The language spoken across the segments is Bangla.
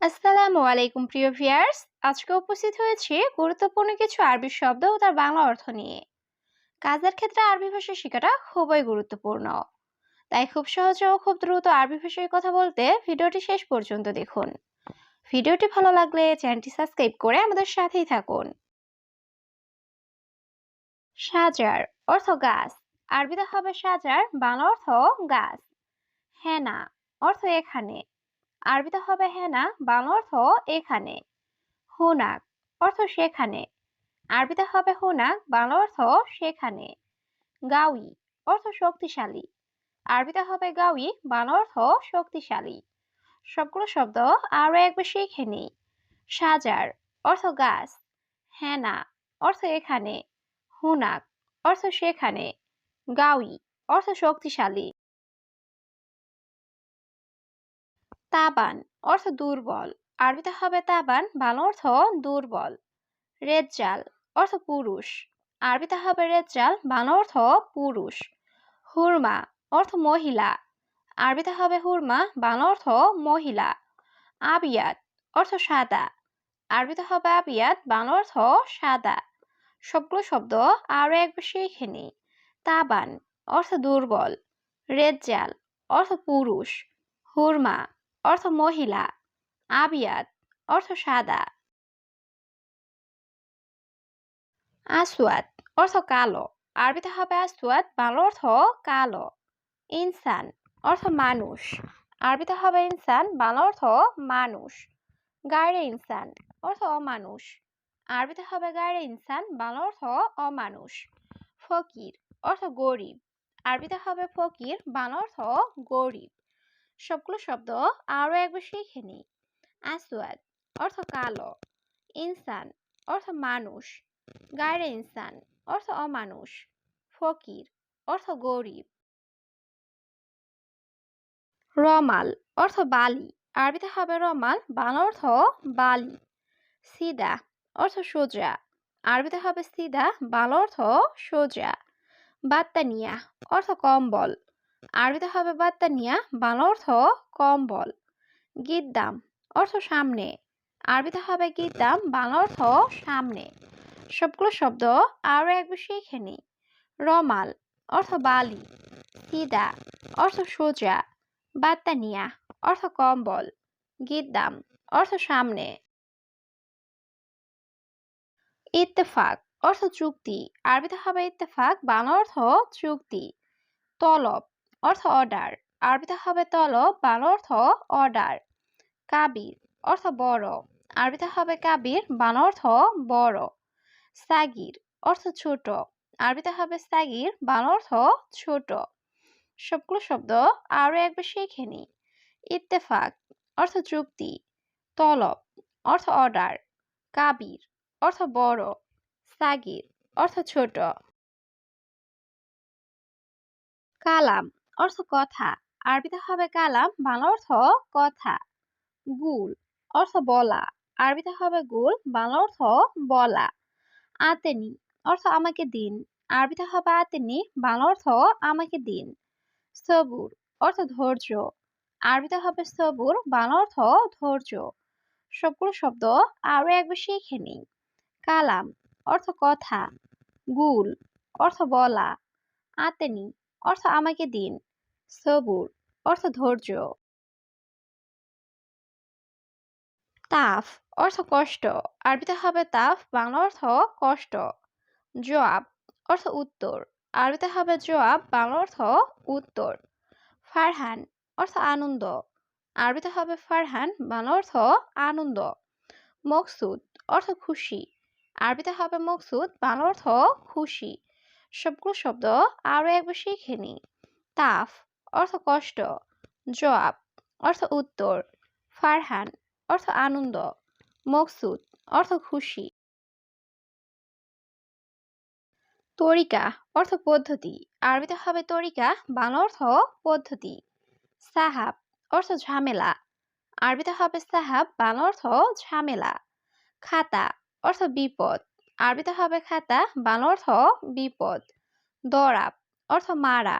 আসসালামু আলাইকুম, প্রিয় ভিউয়ার্স। আজকে উপস্থিত হয়েছি গুরুত্বপূর্ণ কিছু আরবি শব্দ ও তার বাংলা অর্থ নিয়ে। কাজের ক্ষেত্রে আরবি ভাষা শেখাটা খুবই গুরুত্বপূর্ণ। তাই খুব সহজে ও খুব দ্রুত আরবি ভাষায় কথা বলতে ভিডিওটি শেষ পর্যন্ত দেখুন। ভিডিওটি ভালো লাগলে চ্যানেলটি সাবস্ক্রাইব করে আমাদের সাথেই থাকুন। সাজার অর্থ গাছ। আরবিতে হবে সাজার বাংলা অর্থ গাছ। হেনা অর্থ এখানে। আরবিতে হবে হেনা বাংলা অর্থ এখানে। হুনাক অর্থ সেখানে। আরবিতে হবে হুনাক, বাংলা অর্থ সেখানে। গাউই অর্থ শক্তিশালী। আরবিতে হবে গাউই বাংলা অর্থ শক্তিশালী। সবগুলো শব্দ আরও একবার শিখে নিই। সাজার অর্থ গাছ। হেনা অর্থ এখানে। হুনাক অর্থ সেখানে। গাউই অর্থ শক্তিশালী। তাবান অর্থ দুর্বল। আরবিতে হবে তাবান, বাংলা অর্থ দুর্বল। রেজ্জাল অর্থ পুরুষ। আরবিতে হবে রেজ্জাল, বাংলা অর্থ পুরুষ। হুরমা অর্থ মহিলা। আরবিতে হবে হুরমা, বাংলা অর্থ মহিলা। আবিয়াত অর্থ সাদা। আরবিতে হবে আবিয়াত বাংলা অর্থ সাদা। সবগুলো শব্দ আরও একবার শিখে নিই তাবান অর্থ দুর্বল। রেজ্জাল অর্থ পুরুষ। হুরমা অর্থ মহিলা আবিয়াত অর্থ সাদা। আসওয়াদ, অর্থ কালো। আরবিতে হবে আসওয়াদ, বাংলা অর্থ কালো। ইনসান, অর্থ মানুষ। আরবিতে হবে ইনসান, বাংলা অর্থ মানুষ। গায়রে ইনসান, অর্থ অমানুষ। আরবিতে হবে গায়রে ইনসান, বাংলা অর্থ অমানুষ। ফকির, অর্থ গরিব। আরবিতে হবে ফকির, বাংলা অর্থ গরিব। সবগুলো শব্দ আরও একবার শিখে নিই। আসওয়াদ অর্থ কালো। ইনসান, অর্থ মানুষ। গায়রে ইনসান, অর্থ অমানুষ। ফকির, অর্থ গরিব। রমাল, অর্থ বালি। আরবিতে হবে রমাল, বাংলা অর্থ বালি। সিদা, অর্থ সোজা। আরবিতে হবে সিদা, বাংলা অর্থ সোজা। বাত্তানিয়া, অর্থ কম্বল। আরবিতে হবে বাত্তানিয়া বাংলা অর্থ কম্বল গিদ্দাম অর্থ সামনে। আরবিতে হবে গিদ্দাম বাংলা অর্থ সামনে। সবগুলো শব্দ আরও একবার শিখে নিই রমাল, অর্থ বালি। সিদা অর্থ সোজা। বাত্তানিয়া অর্থ কম্বল গিদ্দাম অর্থ সামনে। ইত্তেফাক, অর্থ চুক্তি। আরবিতে হবে ইত্তেফাক, বাংলা অর্থ চুক্তি। তলব অর্থ অর্ডার। আরবিতে হবে তলব বাংলা অর্থ অর্ডার। কাবির, অর্থ বড়। আরবিতে হবে কাবির, বাংলা অর্থ বড়। সাগির, অর্থ ছোট। আরবিতে হবে সাগির, বাংলা অর্থ ছোট। সবগুলো শব্দ আরও একবার শিখে নিই। ইত্তেফাক, অর্থ চুক্তি তলব, অর্থ অর্ডার। কাবির, অর্থ বড়। সাগির, অর্থ ছোট। কালাম অর্থ কথা। আরবিতে হবে কালাম, বাংলা অর্থ কথা। গুল, অর্থ বলা। আরবিতে হবে গুল, বাংলা অর্থ বলা। আতেনি, অর্থ আমাকে দিন। আরবিতে হবে আতেনি, বাংলা অর্থ আমাকে দিন। সবুর, অর্থ ধৈর্য। আরবিতে হবে সবুর, বাংলা অর্থ ধৈর্য। সবগুলো শব্দ আরও একবার শিখে নিই। কালাম, অর্থ কথা। গুল, অর্থ বলা। আতেনি, অর্থ আমাকে দিন। সবুর, অর্থ ধৈর্য। তাফ, অর্থ কষ্ট। আরবিতে হবে তাফ, বাংলা অর্থ কষ্ট। জবাব অর্থ উত্তর। আরবিতে হবে জবাব বাংলা অর্থ উত্তর। ফারহান, অর্থ আনন্দ। আরবিতে হবে ফারহান, বাংলা অর্থ আনন্দ। মকসুদ, অর্থ খুশি। আরবিতে হবে মকসুদ, বাংলা অর্থ খুশি। সবগুলো শব্দ আরও একবার শিখে নিই। তাফ অর্থ কষ্ট, জবাব, অর্থ উত্তর, ফারহান, অর্থ আনন্দ, মকসুদ, অর্থ খুশি। তরিকা, অর্থ পদ্ধতি, আরবিতে হবে তরিকা, বাংলা অর্থ পদ্ধতি। সাহাব, অর্থ ঝামেলা, আরবিতে হবে সাহাব, বাংলা অর্থ ঝামেলা। খাতা, অর্থ বিপদ, আরবিতে হবে খাতা, বাংলা অর্থ বিপদ। দরাব, অর্থ মারা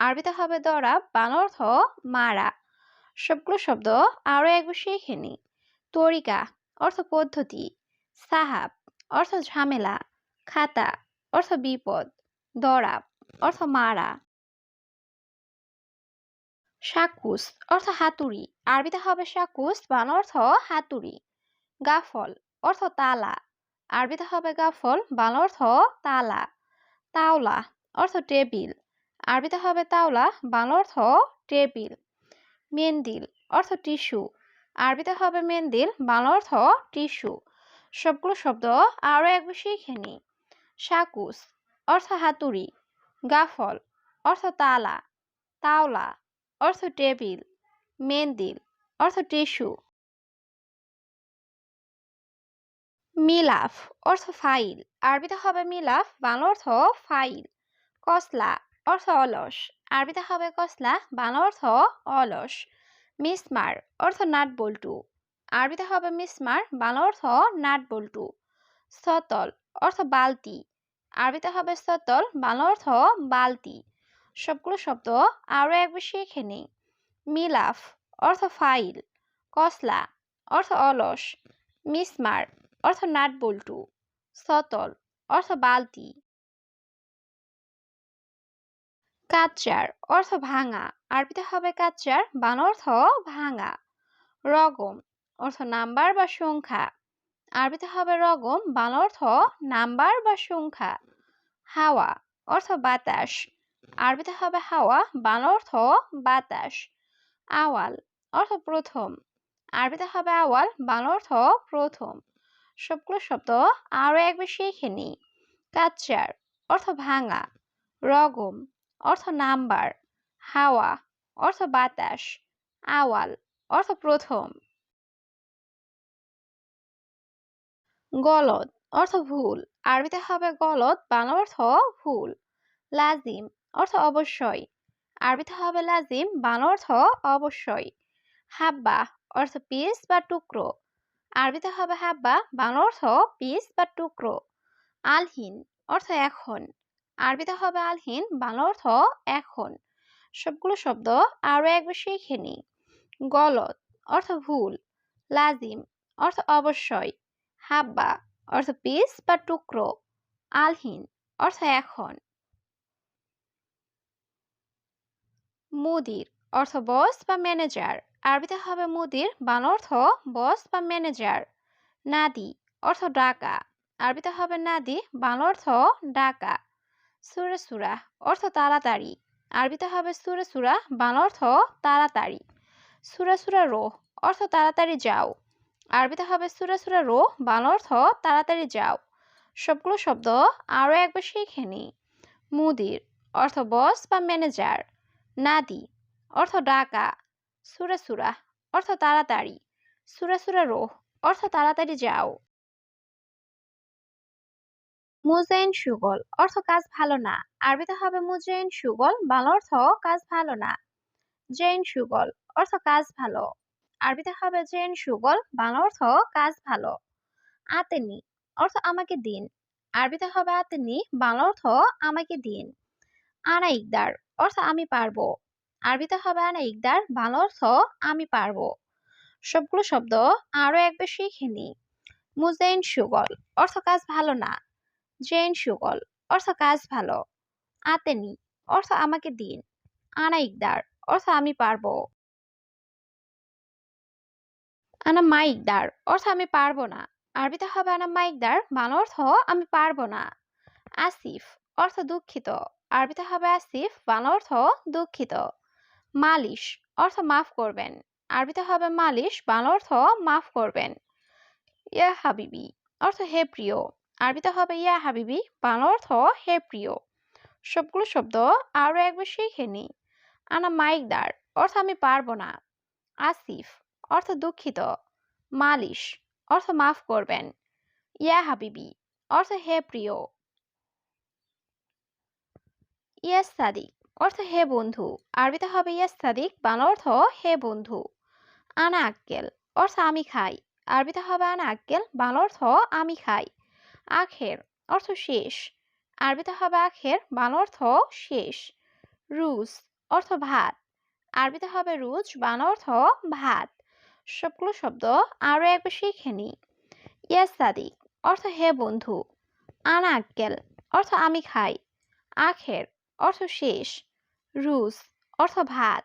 আরবিতে হবে দরাব বাংলা অর্থ মারা। সবগুলো শব্দ আরও একবার শিখে নিই। তরিকা, অর্থ পদ্ধতি। সাহাব, অর্থ ঝামেলা। খাতা, অর্থ বিপদ। দরা, অর্থ মারা। সাকুস, অর্থ হাতুড়ি। আরবিতে হবে সাকুস, বাংলা অর্থ হাতুড়ি। গাফল, অর্থ তালা। আরবিতে হবে গাফল, বাংলা অর্থ তালা। তাওলা, অর্থ টেবিল। আরবিতে হবে তাওলা, বাংলা অর্থ টেবিল, মেন্দিল অর্থ টিস্যু। আরবিতে হবে মেন্দিল, বাংলা অর্থ টিস্যু। সবগুলো শব্দ আরও একবার শিখে নিই। সাকুস অর্থ হাতুড়ি, গাফল অর্থ তালা, তাওলা অর্থ টেবিল, মেন্দিল অর্থ টিস্যু। মিলাফ অর্থ ফাইল, আরবিতে হবে মিলাফ, বাংলা অর্থ ফাইল, কসলা অর্থ অলস। আরবিতে হবে কসলা, বাংলা অর্থ অলস। মিসমার অর্থ নাট বল্টু। আরবিতে হবে মিসমার বাংলা অর্থ নাট বল্টু। সতল, অর্থ বালতি। আরবিতে হবে সতল, বাংলা অর্থ বালতি। সবগুলো শব্দ আরও একবার শিখে নিই। মিলাফ, অর্থ ফাইল। কসলা, অর্থ অলস। মিসমার অর্থ নাট বল্টু। সতল, অর্থ বালতি। কাচ্চার অর্থ ভাঙা। আরবিতে হবে কাচ্চার বাংলা অর্থ ভাঙা। রগম অর্থ নাম্বার বা সংখ্যা। আরবিতে হবে রগম বান অর্থ নাম্বার বা সংখ্যা। হাওয়া অর্থ বাতাস। আরবিতে হবে হাওয়া বান অর্থ বাতাস। আওয়াল অর্থ প্রথম। আরবিতে হবে আওয়াল, বাংলা অর্থ প্রথম। সবগুলো শব্দ আরও একবার শিখে নিই। কাচ্চার অর্থ ভাঙা। রগম অর্থ নাম্বার, হাওয়া, অর্থ বাতাস, আওয়াল, অর্থ প্রথম। গলদ, অর্থ ভুল। আরবিতে হবে গলদ, বাংলা অর্থ ভুল। লাজিম, অর্থ অবশ্যই। আরবিতে হবে লাজিম, বাংলা অর্থ অবশ্যই। হাব্বা, অর্থ পিস বা টুকরো। আরবিতে হবে হাব্বা, বাংলা অর্থ পিস বা টুকরো। আলহিন, অর্থ এখন। আরবিতে হবে আলহিন, বাংলা অর্থ এখন। সবগুলো শব্দ আরও একবার শিখে নিই। গলত, অর্থ ভুল। লাজিম, অর্থ অবশ্যই। হাব্বা, অর্থ পিস বা টুকরো। আলহিন, অর্থ এখন। মুদির, অর্থ বস বা ম্যানেজার আরবিতে হবে মুদির, বাংলা অর্থ বস বা ম্যানেজার নাদি, অর্থ ডাকা। আরবিতে হবে নাদি, বাংলা অর্থ ডাকা। সুরে সুরা অর্থ তাড়াতাড়ি। আরবিতে হবে সুরে সুরা, বাংলা অর্থ তাড়াতাড়ি। সুরা সুরা রো অর্থ তাড়াতাড়ি যাও। আরবিতে হবে সুরা সুরা রো, বাংলা অর্থ তাড়াতাড়ি যাও। সবগুলো শব্দ আরও একবার শিখে নিই। মুদির অর্থ বস বা ম্যানেজার। নাদি অর্থ ডাকা। সুরা সুরা অর্থ তাড়াতাড়ি। সুরা সুরা রো অর্থ তাড়াতাড়ি যাও। মুজাইন সুগল, অর্থ কাজ ভালো না। আরবিতে হবে মুজাইন সুগল, বাংলা অর্থ কাজ ভালো না। জৈন সুগল, অর্থ কাজ ভালো। আরবিতে হবে জৈন সুগল, বাংলা অর্থ কাজ ভালো। আতেনি, অর্থ আমাকে দিন। আরবিতে হবে আতেনি, বাংলা অর্থ আমাকে দিন। আনা ইকদার, অর্থ আমি পারব। আরবিতে হবে আনা ইকদার, বাংলা অর্থ আমি পারব। সবগুলো শব্দ আরও একবার শিখে নি। মুজাইন সুগল, অর্থ কাজ ভালো না। জেন সুগল অর্থ কাজ ভালো। আতেনি, অর্থ আমাকে দিন। আনা ইকদার, অর্থ আমি পারব। আনা মাইকদার অর্থ আমি পারব না। আরবিতে হবে আনা মাইকদার বাংলা অর্থ আমি পারব না। আসিফ, অর্থ দুঃখিত। আরবিতে হবে আসিফ, বাংলা অর্থ দুঃখিত। মালিশ, অর্থ মাফ করবেন। আরবিতে হবে মালিশ, বাংলা অর্থ মাফ করবেন। ইয়া হাবিবি, অর্থ হে প্রিয়। আরবিতে হবে, ইয়া হাবিবি বাংলা অর্থ হে প্রিয়। সবগুলো শব্দ আরও একবার শিখে নি আনা মাইকদার অর্থ আমি পারব না। আসিফ, অর্থ দুঃখিত। মালিশ, অর্থ মাফ করবেন। ইয়া হাবিবি, অর্থ হে প্রিয়। ইয়াস সাদিক, অর্থ হে বন্ধু। আরবিতে হবে ইয়াস সাদিক বাংলা অর্থ হে বন্ধু। আনা আক্কেল, অর্থ আমি খাই। আরবিতে হবে, আনা আক্কেল বাংলা অর্থ আমি খাই। আখের অর্থ শেষ। আরবিতে হবে আখের, বাংলা অর্থ শেষ। রুজ অর্থ ভাত। আরবিতে হবে রুজ, বাংলা অর্থ ভাত। সবগুলো শব্দ আরও একবার শিখে নিই ইয়াস সাদিক অর্থ হে বন্ধু। আনা আক্কেল অর্থ আমি খাই। আখের অর্থ শেষ। রুস অর্থ ভাত।